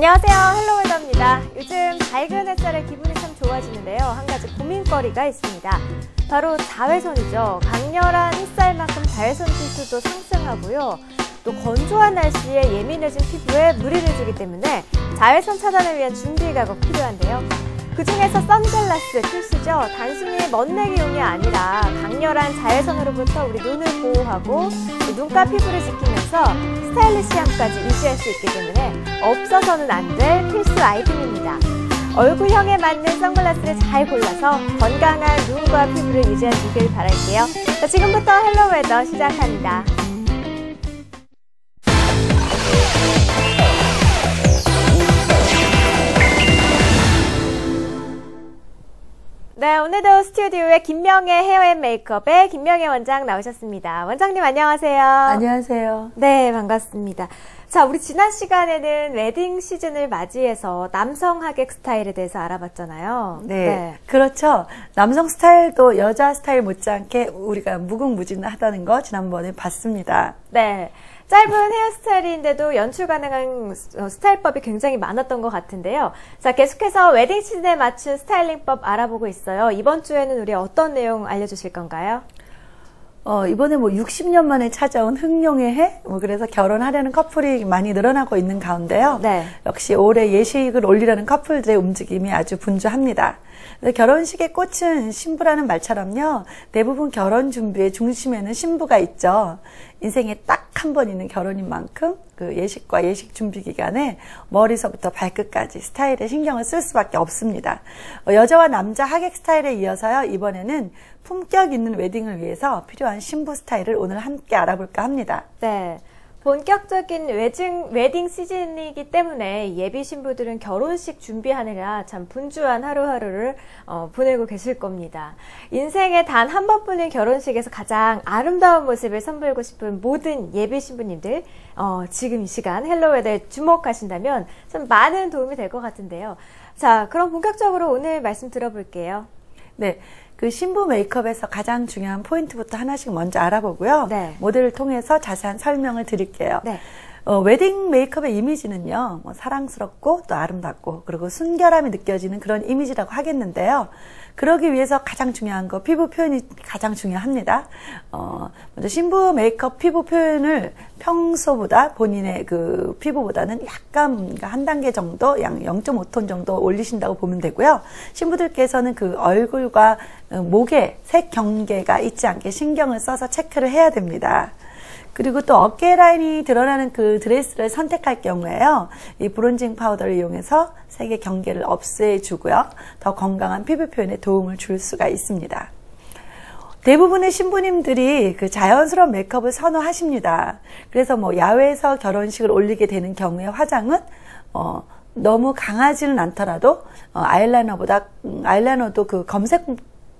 안녕하세요. 헬로웨더입니다. 요즘 밝은 햇살에 기분이 참 좋아지는데요. 한 가지 고민거리가 있습니다. 바로 자외선이죠. 강렬한 햇살만큼 자외선 지수도 상승하고요. 또 건조한 날씨에 예민해진 피부에 무리를 주기 때문에 자외선 차단을 위한 준비가 꼭 필요한데요. 그 중에서 선글라스 필수죠. 단순히 멋내기용이 아니라 강렬한 자외선으로부터 우리 눈을 보호하고 눈과 피부를 지키면서 스타일리시함까지 유지할 수 있기 때문에 없어서는 안 될 필수 아이템입니다. 얼굴형에 맞는 선글라스를 잘 골라서 건강한 눈과 피부를 유지해 주길 바랄게요. 자, 지금부터 헬로웨더 시작합니다. 네, 오늘도 스튜디오에 김명애 헤어앤 메이크업의 김명애 원장 나오셨습니다. 원장님 안녕하세요. 안녕하세요. 네, 반갑습니다. 자, 우리 지난 시간에는 웨딩 시즌을 맞이해서 남성 하객 스타일에 대해서 알아봤잖아요. 네, 네. 그렇죠. 남성 스타일도 여자 스타일 못지않게 우리가 무궁무진하다는 거 지난번에 봤습니다. 네. 짧은 헤어스타일인데도 연출 가능한 스타일법이 굉장히 많았던 것 같은데요. 자, 계속해서 웨딩 시즌에 맞춘 스타일링법 알아보고 있어요. 이번 주에는 우리 어떤 내용 알려주실 건가요? 어, 이번에 뭐 60년 만에 찾아온 흥룡의 해? 뭐 그래서 결혼하려는 커플이 많이 늘어나고 있는 가운데요. 네. 역시 올해 예식을 올리려는 커플들의 움직임이 아주 분주합니다. 결혼식의 꽃은 신부라는 말처럼요. 대부분 결혼 준비의 중심에는 신부가 있죠. 인생에 딱 한 번 있는 결혼인 만큼 그 예식과 예식 준비 기간에 머리서부터 발끝까지 스타일에 신경을 쓸 수밖에 없습니다. 어, 여자와 남자 하객 스타일에 이어서요. 이번에는 품격 있는 웨딩을 위해서 필요한 신부 스타일을 오늘 함께 알아볼까 합니다. 네. 본격적인 웨딩, 웨딩 시즌이기 때문에 예비 신부들은 결혼식 준비하느라 참 분주한 하루하루를 어, 보내고 계실 겁니다. 인생에 단 한 번뿐인 결혼식에서 가장 아름다운 모습을 선보이고 싶은 모든 예비 신부님들 어, 지금 이 시간 헬로웨더에 주목하신다면 참 많은 도움이 될 것 같은데요. 자, 그럼 본격적으로 오늘 말씀 들어볼게요. 네. 그 신부 메이크업에서 가장 중요한 포인트부터 하나씩 먼저 알아보고요. 네. 모델을 통해서 자세한 설명을 드릴게요. 네. 어, 웨딩 메이크업의 이미지는요, 뭐 사랑스럽고 또 아름답고 그리고 순결함이 느껴지는 그런 이미지라고 하겠는데요. 그러기 위해서 가장 중요한 거 피부 표현이 가장 중요합니다. 어, 먼저 신부 메이크업 피부 표현을 평소보다 본인의 그 피부보다는 약간 그러니까 한 단계 정도, 양 0.5톤 정도 올리신다고 보면 되고요. 신부들께서는 그 얼굴과 목에 색 경계가 있지 않게 신경을 써서 체크를 해야 됩니다. 그리고 또 어깨 라인이 드러나는 그 드레스를 선택할 경우에요. 이 브론징 파우더를 이용해서 색의 경계를 없애 주고요. 더 건강한 피부 표현에 도움을 줄 수가 있습니다. 대부분의 신부님들이 그 자연스러운 메이크업을 선호하십니다. 그래서 뭐 야외에서 결혼식을 올리게 되는 경우에 화장은 어 너무 강하지는 않더라도 어 아이라이너보다 음, 아이라이너도 그 검색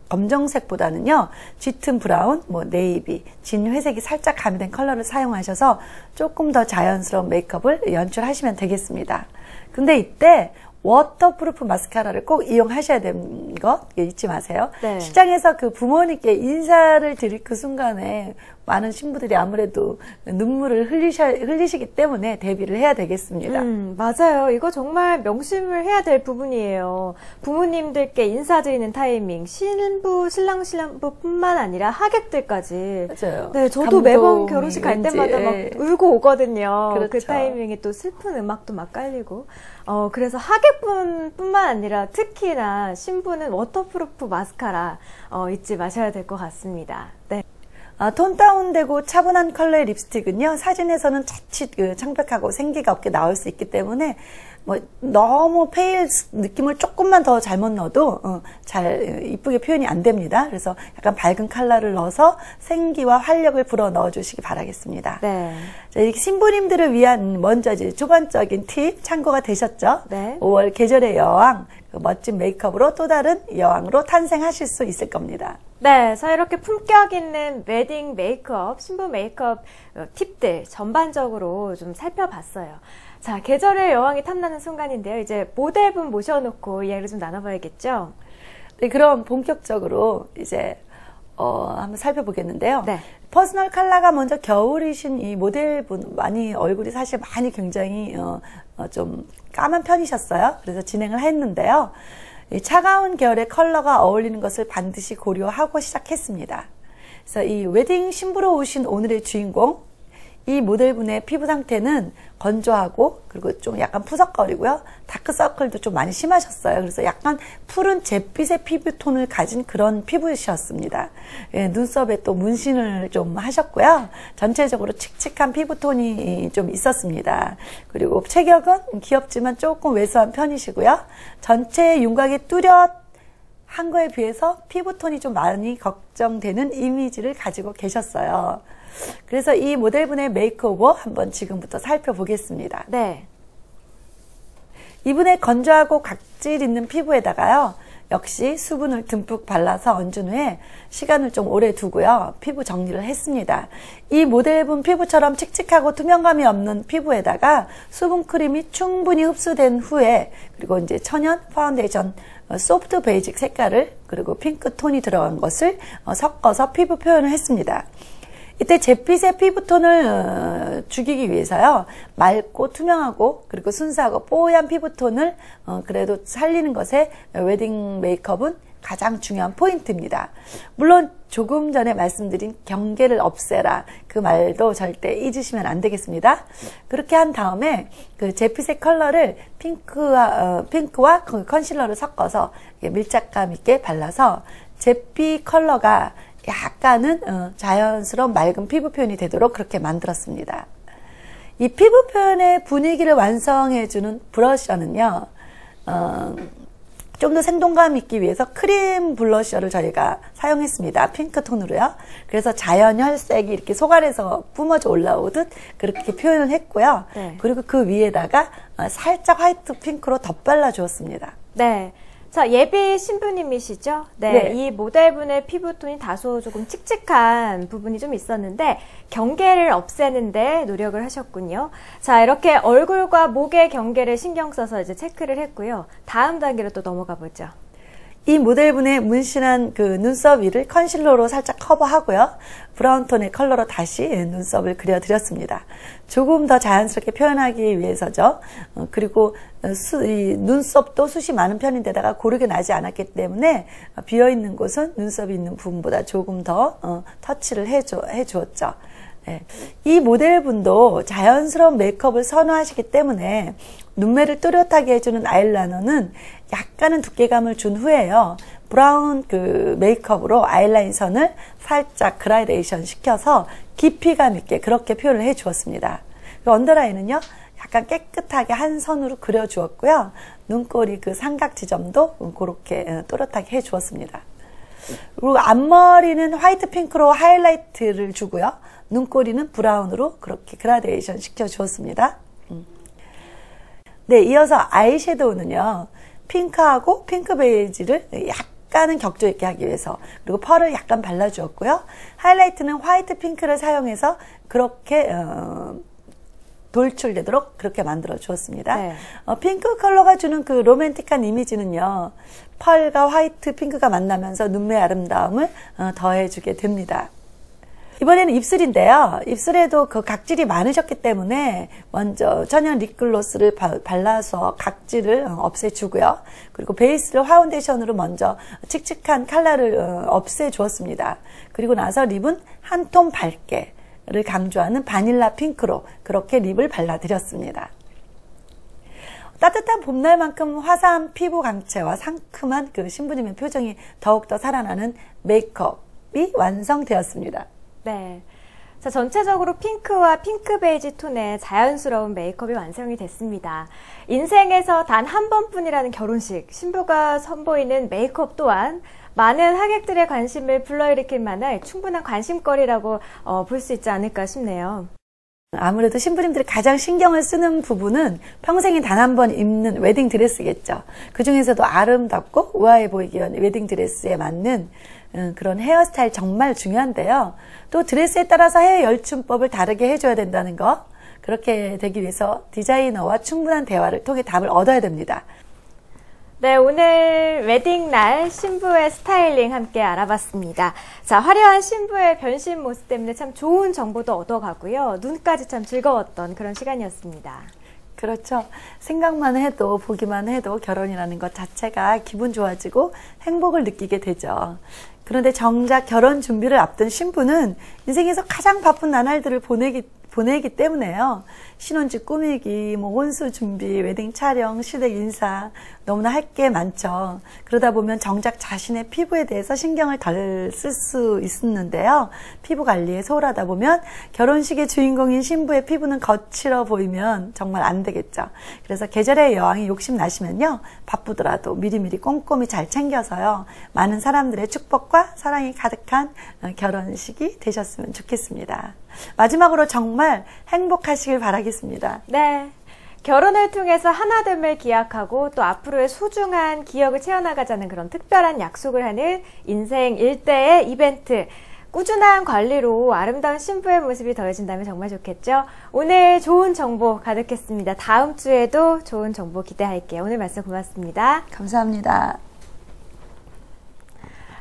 검정색보다는요 짙은 브라운, 뭐 네이비, 진 회색이 살짝 가미된 컬러를 사용하셔서 조금 더 자연스러운 메이크업을 연출하시면 되겠습니다. 근데 이때 워터프루프 마스카라를 꼭 이용하셔야 되는 것 잊지 마세요. 네. 시장에서 그 부모님께 인사를 드릴 그 순간에 많은 신부들이 아무래도 눈물을 흘리셔, 흘리시기 때문에 대비를 해야 되겠습니다. 음, 맞아요. 이거 정말 명심을 해야 될 부분이에요. 부모님들께 인사드리는 타이밍, 신부, 신랑, 신랑부뿐만 아니라 하객들까지. 맞아요. 네, 저도 매번 결혼식 갈 때마다 막 울고 오거든요. 그 그렇죠. 그 타이밍에 또 슬픈 음악도 막 깔리고. 어, 그래서 하객분뿐만 아니라 특히나 신부는 워터프루프 마스카라 어, 잊지 마셔야 될 것 같습니다. 네. 아, 톤 다운되고 차분한 컬러의 립스틱은요 사진에서는 자칫 그 창백하고 생기가 없게 나올 수 있기 때문에 뭐 너무 페일 느낌을 조금만 더 잘못 넣어도 어, 잘 이쁘게 표현이 안 됩니다. 그래서 약간 밝은 컬러를 넣어서 생기와 활력을 불어 넣어 주시기 바라겠습니다. 네. 자, 이렇게 신부님들을 위한 먼저 이제 초반적인 팁 참고가 되셨죠? 네. 5월 계절의 여왕 그 멋진 메이크업으로 또 다른 여왕으로 탄생하실 수 있을 겁니다. 네, 자 이렇게 품격 있는 웨딩 메이크업, 신부 메이크업 어, 팁들 전반적으로 좀 살펴봤어요. 자, 계절의 여왕이 탐나는 순간인데요. 이제 모델분 모셔놓고 이야기를 좀 나눠봐야겠죠? 네, 그럼 본격적으로 이제 어, 한번 살펴보겠는데요. 네. 퍼스널 컬러가 먼저 겨울이신 이 모델분 많이 얼굴이 사실 많이 굉장히 어, 어, 좀 까만 편이셨어요. 그래서 진행을 했는데요. 이 차가운 계열의 컬러가 어울리는 것을 반드시 고려하고 시작했습니다. 그래서 이 웨딩 신부로 오신 오늘의 주인공 이 모델분의 피부 상태는 건조하고 그리고 좀 약간 푸석거리고요. 다크서클도 좀 많이 심하셨어요. 그래서 약간 푸른 잿빛의 피부톤을 가진 그런 피부이셨습니다. 예, 눈썹에 또 문신을 좀 하셨고요. 전체적으로 칙칙한 피부톤이 좀 있었습니다. 그리고 체격은 귀엽지만 조금 왜소한 편이시고요. 전체 윤곽이 뚜렷 한 거에 비해서 피부톤이 좀 많이 걱정되는 이미지를 가지고 계셨어요. 그래서 이 모델분의 메이크오버 한번 지금부터 살펴보겠습니다. 네. 이분의 건조하고 각질 있는 피부에다가요. 역시 수분을 듬뿍 발라서 얹은 후에 시간을 좀 오래 두고요. 피부 정리를 했습니다. 이 모델분 피부처럼 칙칙하고 투명감이 없는 피부에다가 수분 크림이 충분히 흡수된 후에 그리고 이제 천연 파운데이션 어, 소프트 베이직 색깔을 그리고 핑크 톤이 들어간 것을 어, 섞어서 피부 표현을 했습니다. 이때 잿빛의 피부톤을 어, 죽이기 위해서요. 맑고 투명하고 그리고 순수하고 뽀얀 피부톤을 그래도 살리는 것에 웨딩 메이크업은 가장 중요한 포인트입니다. 물론 조금 전에 말씀드린 경계를 없애라 그 말도 절대 잊으시면 안 되겠습니다. 그렇게 한 다음에 그 제피색 컬러를 핑크와 어, 핑크와 그 컨실러를 섞어서 밀착감 있게 발라서 제피 컬러가 약간은 어, 자연스러운 맑은 피부 표현이 되도록 그렇게 만들었습니다. 이 피부 표현의 분위기를 완성해주는 브러셔는요, 어, 좀 더 생동감 있기 위해서 크림 블러셔를 저희가 사용했습니다. 핑크 톤으로요. 그래서 자연 혈색이 이렇게 속알에서 뿜어져 올라오듯 그렇게 표현을 했고요. 네. 그리고 그 위에다가 어, 살짝 화이트 핑크로 덧발라 주었습니다. 네. 자, 예비 신부님이시죠? 네, 네, 이 모델분의 피부톤이 다소 조금 칙칙한 부분이 좀 있었는데 경계를 없애는데 노력을 하셨군요. 자, 이렇게 얼굴과 목의 경계를 신경 써서 이제 체크를 했고요. 다음 단계로 또 넘어가 보죠. 이 모델분의 문신한 그 눈썹 위를 컨실러로 살짝 커버하고요. 브라운톤의 컬러로 다시 눈썹을 그려드렸습니다. 조금 더 자연스럽게 표현하기 위해서죠. 어, 그리고 수, 눈썹도 숱이 많은 편인데다가 고르게 나지 않았기 때문에 비어있는 곳은 눈썹이 있는 부분보다 조금 더 어, 터치를 해주, 해주었죠. 네. 이 모델분도 자연스러운 메이크업을 선호하시기 때문에 눈매를 또렷하게 해주는 아이라이너는 약간은 두께감을 준 후에요. 브라운 그 메이크업으로 아이라인 선을 살짝 그라데이션 시켜서 깊이감 있게 그렇게 표현을 해 주었습니다. 그 언더라인은요, 약간 깨끗하게 한 선으로 그려 주었고요. 눈꼬리 그 삼각 지점도 그렇게 어, 또렷하게 해 주었습니다. 그리고 앞머리는 화이트 핑크로 하이라이트를 주고요. 눈꼬리는 브라운으로 그렇게 그라데이션 시켜 주었습니다. 음. 네, 이어서 아이섀도우는요. 핑크하고 핑크 베이지를 약간은 격조 있게 하기 위해서 그리고 펄을 약간 발라주었고요. 하이라이트는 화이트 핑크를 사용해서 그렇게 어, 돌출되도록 그렇게 만들어 주었습니다. 네. 어, 핑크 컬러가 주는 그 로맨틱한 이미지는요. 펄과 화이트 핑크가 만나면서 눈매 아름다움을 어, 더해주게 됩니다. 이번에는 입술인데요. 입술에도 그 각질이 많으셨기 때문에 먼저 천연 립글로스를 발라서 각질을 어, 없애주고요. 그리고 베이스를 파운데이션으로 먼저 칙칙한 컬러를 어, 없애주었습니다. 그리고 나서 립은 한 톤 밝게 를 강조하는 바닐라 핑크로 그렇게 립을 발라드렸습니다. 따뜻한 봄날만큼 화사한 피부 강체와 상큼한 그 신부님의 표정이 더욱더 살아나는 메이크업이 완성되었습니다. 네. 자, 전체적으로 핑크와 핑크 베이지 톤의 자연스러운 메이크업이 완성이 됐습니다. 인생에서 단 한 번뿐이라는 결혼식, 신부가 선보이는 메이크업 또한 많은 하객들의 관심을 불러일으킬 만한 충분한 관심거리라고 어, 볼 수 있지 않을까 싶네요. 아무래도 신부님들이 가장 신경을 쓰는 부분은 평생에 단 한 번 입는 웨딩 드레스겠죠. 그 중에서도 아름답고 우아해 보이기 위한 웨딩 드레스에 맞는 음, 그런 헤어스타일 정말 중요한데요. 또 드레스에 따라서 헤어 열춤법을 다르게 해줘야 된다는 거. 그렇게 되기 위해서 디자이너와 충분한 대화를 통해 답을 얻어야 됩니다. 네, 오늘 웨딩날 신부의 스타일링 함께 알아봤습니다. 자, 화려한 신부의 변신 모습 때문에 참 좋은 정보도 얻어가고요. 눈까지 참 즐거웠던 그런 시간이었습니다. 그렇죠. 생각만 해도 보기만 해도 결혼이라는 것 자체가 기분 좋아지고 행복을 느끼게 되죠. 그런데 정작 결혼 준비를 앞둔 신부는 인생에서 가장 바쁜 나날들을 보내기 보내기 때문에요. 신혼집 꾸미기, 뭐 혼수 준비, 웨딩 촬영, 시댁 인사 너무나 할 게 많죠. 그러다 보면 정작 자신의 피부에 대해서 신경을 덜 쓸 수 있었는데요. 피부 관리에 소홀하다 보면 결혼식의 주인공인 신부의 피부는 거칠어 보이면 정말 안 되겠죠. 그래서 계절의 여왕이 욕심 나시면요. 바쁘더라도 미리미리 꼼꼼히 잘 챙겨서요. 많은 사람들의 축복과 사랑이 가득한 결혼식이 되셨으면 좋겠습니다. 마지막으로 정말 행복하시길 바라 겠습니다. 네. 결혼을 통해서 하나됨을 기약하고 또 앞으로의 소중한 기억을 채워나가자는 그런 특별한 약속을 하는 인생 일대의 이벤트. 꾸준한 관리로 아름다운 신부의 모습이 더해진다면 정말 좋겠죠? 오늘 좋은 정보 가득했습니다. 다음 주에도 좋은 정보 기대할게요. 오늘 말씀 고맙습니다. 감사합니다.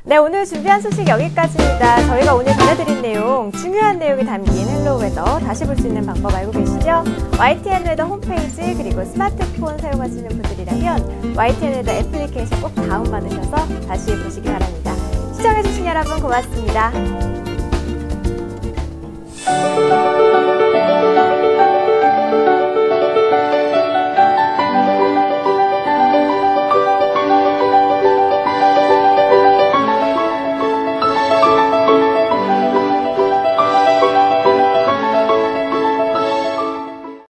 네, 오늘 준비한 소식 여기까지입니다. 저희가 오늘 전해드린 내용, 중요한 내용이 담긴 헬로우 웨더 다시 볼 수 있는 방법 알고 계시죠? YTN 웨더 홈페이지 그리고 스마트폰 사용하시는 분들이라면 YTN 웨더 애플리케이션 꼭 다운받으셔서 다시 보시기 바랍니다. 시청해주신 여러분 고맙습니다.